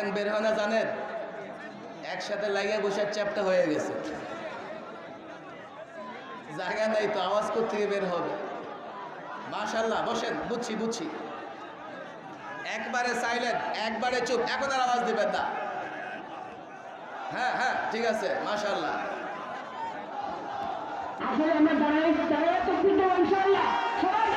কেন বের হয় না জানেন? একসাথে লাগিয়ে বসে চ্যাপটা হয়ে গেছে। জায়গা নাই তো, আওয়াজ থেকে বের হবে? মাশাল্লাহ বসেন, বুঝছি বুঝছি। একবারে সাইলেন্ট একবারে চুপ, এখন আর আওয়াজ দিবেন না। হ্যাঁ হ্যাঁ ঠিক আছে মাশাল্লাহ আসলে আমরা দাঁড়াই দাঁড়াই তো ইনশাআল্লাহ সবাই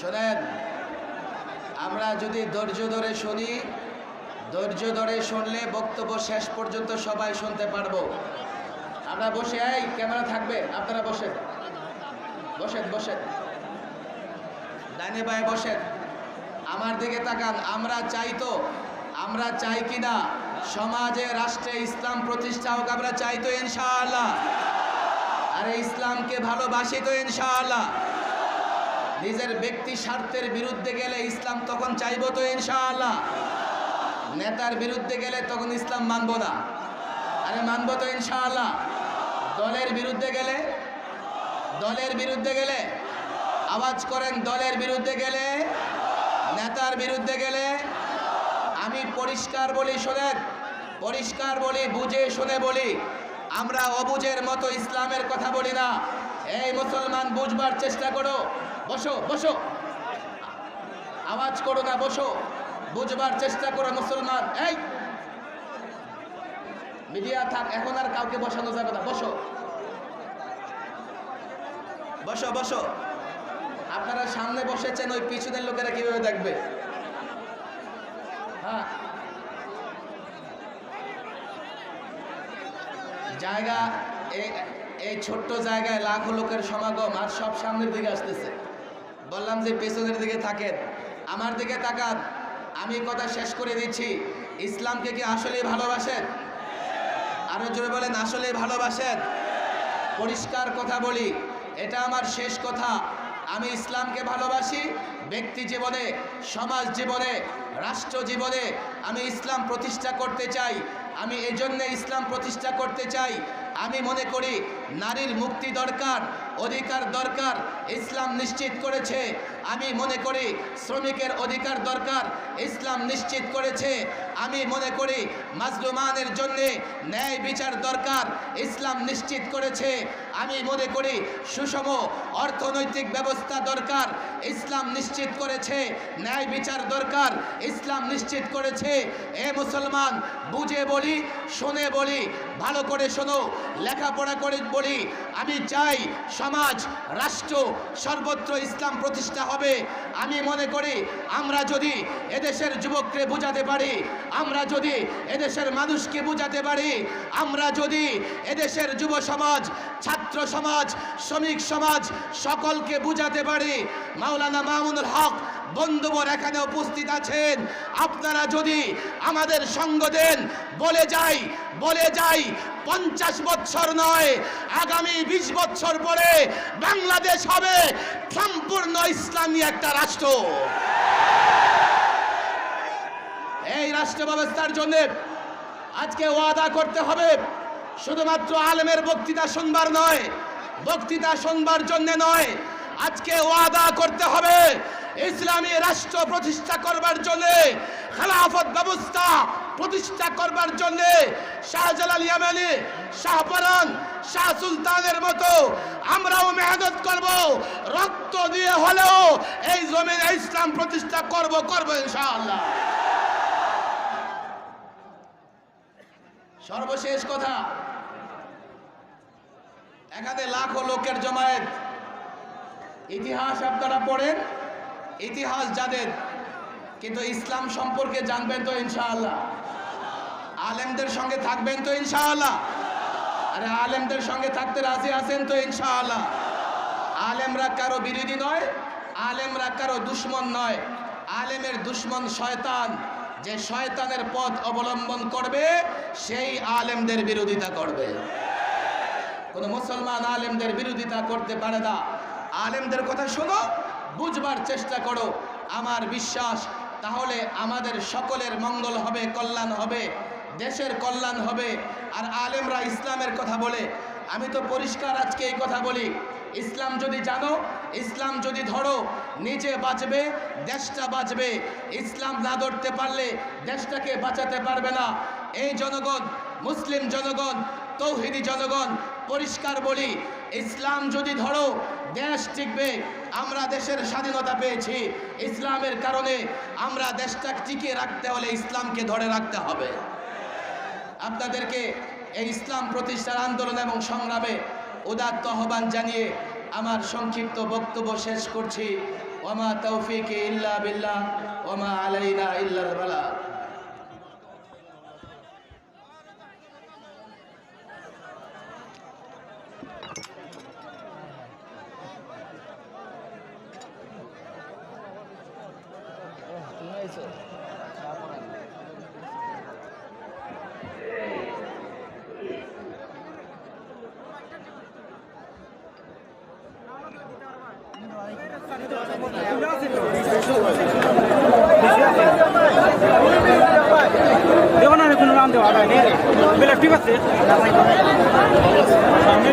শোনেন, আমরা যদি ধৈর্য ধরে শুনি, ধৈর্য ধরে শুনলে বক্তব্য শেষ পর্যন্ত সবাই শুনতে পারব। আমরা বসে, এই ক্যামেরা থাকবে, আপনারা বসেন। বসেন বসেন। ডাইনে বায়ে বসেন। আমার দিকে তাকান, আমরা চাই তো, আমরা চাই কি না সমাজে, রাষ্ট্রে ইসলাম প্রতিষ্ঠা হোক, আমরা চাই তো ইনশাআল্লাহ। আরে ইসলামকে ভালোবাসি তো ইনশাআল্লাহ। নিজের ব্যক্তি স্বার্থের বিরুদ্ধে গেলে ইসলাম তখন চাইব তো ইনশাআল্লাহ। নেতার বিরুদ্ধে গেলে তখন ইসলাম মানবো না। আরে মানব তো ইনশাআল্লাহ। দলের বিরুদ্ধে গেলে? দলের বিরুদ্ধে গেলে? আওয়াজ করেন, দলের বিরুদ্ধে গেলে? নেতার বিরুদ্ধে গেলে? আমি পরিষ্কার বলি, শোনেন, পরিষ্কার বলি, বুঝে শুনে বলি, আমরা অবুঝের মতো ইসলামের কথা বলি না। এই মুসলমান, বুঝবার চেষ্টা করো। বসো বসো। আওয়াজ করো না, বসো। বুঝবার চেষ্টা করো, মুসলমান। এই! মিডিয়া থাক, এখন আর কাউকে বসানো যাবে না। বসো। বসো বসো। আপনারা সামনে বসেছেন, ওই পিছনের লোকেরা কীভাবে দেখবে? হ্যাঁ। জায়গা এই এই ছোট্ট জায়গায় লাখো লোকের সমাগম আর সব সামনের দিকে আসতেছে। বললাম যে পেছনের দিকে থাকেন। আমার দিকে তাকান। আমি কথা শেষ করে দিচ্ছি। ইসলামকে কি আসলেই ভালোবাসেন? আরও জোরে বলেন, আসলেই ভালোবাসেন? পরিষ্কার কথা বলি, এটা আমার শেষ কথা। আমি ইসলামকে ভালোবাসি ব্যক্তি জীবনে, সমাজ জীবনে, রাষ্ট্র জীবনে। আমি ইসলাম প্রতিষ্ঠা করতে চাই। আমি এজন্য ইসলাম প্রতিষ্ঠা করতে চাই। আমি মনে করি নারীর মুক্তি দরকার, অধিকার দরকার, ইসলাম নিশ্চিত করেছে। আমি মনে করি শ্রমিকের অধিকার দরকার, ইসলাম নিশ্চিত করেছে। আমি মনে করি মাজলুমানের জন্য ন্যায় বিচার দরকার, ইসলাম নিশ্চিত করেছে। আমি মনে করি সুষম অর্থনৈতিক ব্যবস্থা দরকার, ইসলাম নিশ্চিত করেছে। ন্যায় বিচার দরকার, ইসলাম নিশ্চিত করেছে। এ মুসলমান, বুঝে বলি শুনে বলি, ভালো করে শোনো, লেখাপড়া করে বলি, আমি চাই সমাজ, রাষ্ট্র সর্বত্র ইসলাম প্রতিষ্ঠা হবে। আমি মনে করি, আমরা যদি এদেশের যুবককে বোঝাতে পারি, আমরা যদি এদেশের মানুষকে বোঝাতে পারি, আমরা যদি এদেশের যুব সমাজ, ছাত্র সমাজ, শ্রমিক সমাজ সকলকে বোঝাতে পারি, মাওলানা মামুনুল হক বন্ধুবর এখানে উপস্থিত আছেন। আপনারা যদি আমাদের সঙ্গ দেন, বলে যাই বলে যাই, পঞ্চাশ বছর নয়, আগামী বিশ বছর পরে বাংলাদেশ হবে সম্পূর্ণ ইসলামী একটা রাষ্ট্র। এই রাষ্ট্র ব্যবস্থার জন্য আজকে ওয়াদা করতে হবে, শুধুমাত্র আলেমের বক্তৃতা শুনবার নয়, বক্তৃতা শুনবার জন্য নয়, আজকে ওয়াদা করতে হবে ইসলামী রাষ্ট্র প্রতিষ্ঠা করবার জন্যে, খেলাফত ব্যবস্থা প্রতিষ্ঠা করবার জন্য শাহজালাল ইয়ামানি, শাহপরান শাহ সুলতানের মতো আমরাও মেহনত করব, রক্ত দিয়ে হলেও এই জমিনে ইসলাম প্রতিষ্ঠা করব করব ইনশাআল্লাহ। সর্বশেষ কথা, এখানে লাখো লোকের জমায়েত। ইতিহাস আপনারা পড়েন। ইতিহাস যাদের, কিন্তু ইসলাম সম্পর্কে জানবেন তো ইনশাআল্লাহ। আলেমদের সঙ্গে থাকবেন তো ইনশাআল্লাহ। আরে আলেমদের সঙ্গে থাকতে রাজি আছেন তো ইনশাআল্লাহ। আলেমরা কারও বিরোধী নয়, আলেমরা কারও দুশ্মন নয়। আলেমের দুশ্মন শয়তান। যে শয়তানের পথ অবলম্বন করবে, সেই আলেমদের বিরোধিতা করবে। কোনো মুসলমান আলেমদের বিরোধিতা করতে পারে না। আলেমদের কথা শোনো বুঝবার চেষ্টা করো, আমার বিশ্বাস। তাহলে আমাদের সকলের মঙ্গল হবে, কল্যাণ হবে, দেশের কল্যাণ হবে। আর আলেমরা ইসলামের কথা বলে, আমি তো পরিষ্কার আজকে এই কথা বলি, ইসলাম যদি জানো, ইসলাম যদি ধরো, নিজে বাঁচবে, দেশটা বাঁচবে। ইসলাম না ধরতে পারলে দেশটাকে বাঁচাতে পারবে না। এই জনগণ, মুসলিম জনগণ, তৌহিদি জনগণ, পরিষ্কার বলি, ইসলাম যদি ধরো দেশ টিকবে, আমরা দেশের স্বাধীনতা পেয়েছি। ইসলামের কারণে আমরা দেশটা টিকিয়ে রাখতে হলে ইসলামকে ধরে রাখতে হবে। আপনাদেরকে এই ইসলাম প্রতিষ্ঠার আন্দোলন এবং সংগ্রামে উদাত্ত আহ্বান জানিয়ে আমার সংক্ষিপ্ত বক্তব্য শেষ করছি। ওমা তৌফিক ইল্লা বিল্লাহ ওমা আলাইনা ইল্লাল বালা। দেখো না কোনো নাম দেওয়া বেলা ঠিক আছে? সামনে